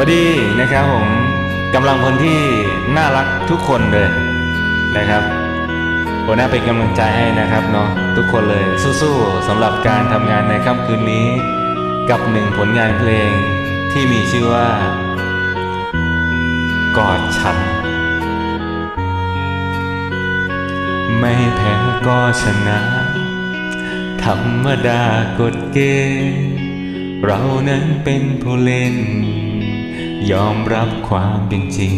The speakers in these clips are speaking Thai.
วัสดีนะครับผมกำลังพลที่น่ารักทุกคนเลยนะครับหัวหน้าเป็นกำลังใจให้นะครับเนาะทุกคนเลยสู้ๆสำหรับการทำงานในค่ำคืนนี้ กับหนึ่งผลงานเพลงที่มีชื่อว่า กอดฉัน ไม่แพ้ก็ชนะ ธรรมดากฎเกณฑ์เรานั้นเป็นผู้เล่น ยอมรับความเป็นจริง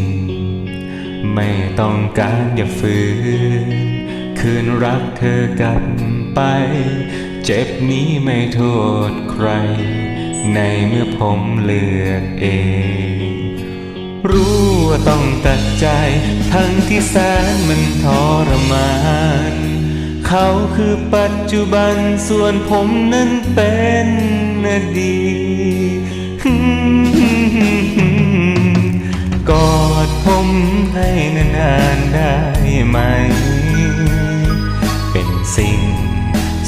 ไม่ต้องการอย่าฝืน คืนรักเธอกลับไป เจ็บนี้ไม่โทษใคร ในเมื่อผมเลือกเอง รู้ว่าต้องตัดใจ ทั้งที่แสนมันทรมาน เขาคือปัจจุบันส่วนผมนั้นเป็นอดีต กอดผมให้นานๆได้ไหม เป็นสิ่ง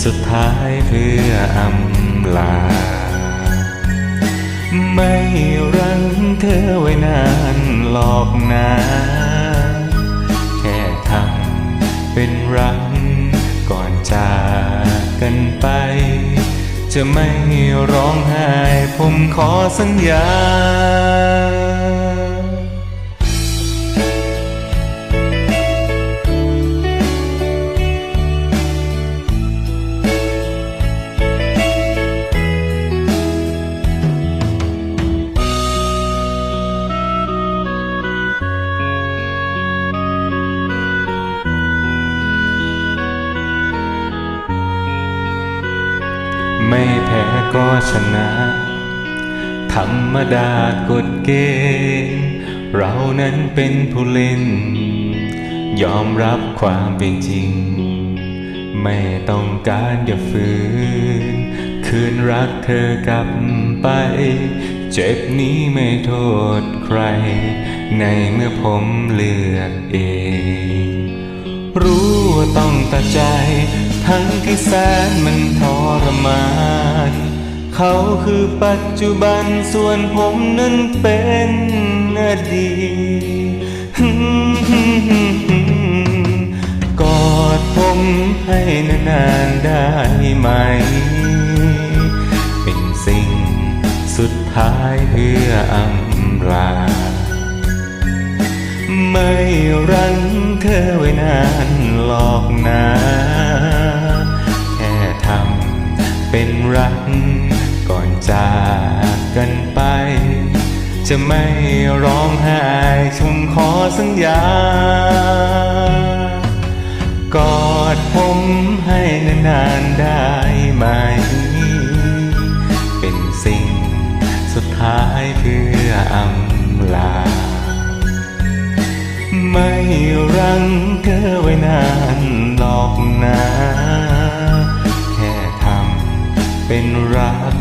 สุดท้ายเพื่ออำลา ไม่รังเธอไว้นานหลอกนะแค่ทำเป็นรักก่อนจากกันไป จะไม่ร้องไห้ผมขอสัญญา ไม่แพ้ก็ชนะ ธรรมดากฎเกณฑ์เรานั้นเป็นผู้เล่น ยอมรับความเป็นจริง ไม่ต้องการอย่าฝืน คืนรักเธอกลับไป เจ็บนี้ไม่โทษใคร ในเมื่อผมเลือกเอง รู้ว่าต้องตัดใจ ทั้งที่แสนมันทรมาน เขาคือปัจจุบันส่วนผมนั้นเป็นอดีตกอดผมให้นานๆได้ไหม เป็นสิ่งสุดท้ายเพื่ออำลาไม่รังเธอไว้นานหลอกนะ เป็นรักก่อนจากกันไป จะไม่ร้องไห้ชมขอสัญญากอดผมให้นานๆได้ไหม เป็นสิ่งสุดท้ายเพื่ออำลา ไม่รังเธอไว้นานหรอกนะ เป็นรัก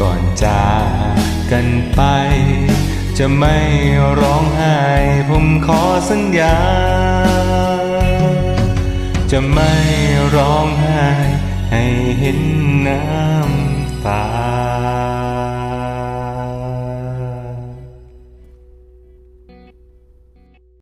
ก่อนจากกันไป จะไม่ร้องไห้ ผมขอสัญญา จะไม่ร้องไห้ ให้เห็นน้ำตา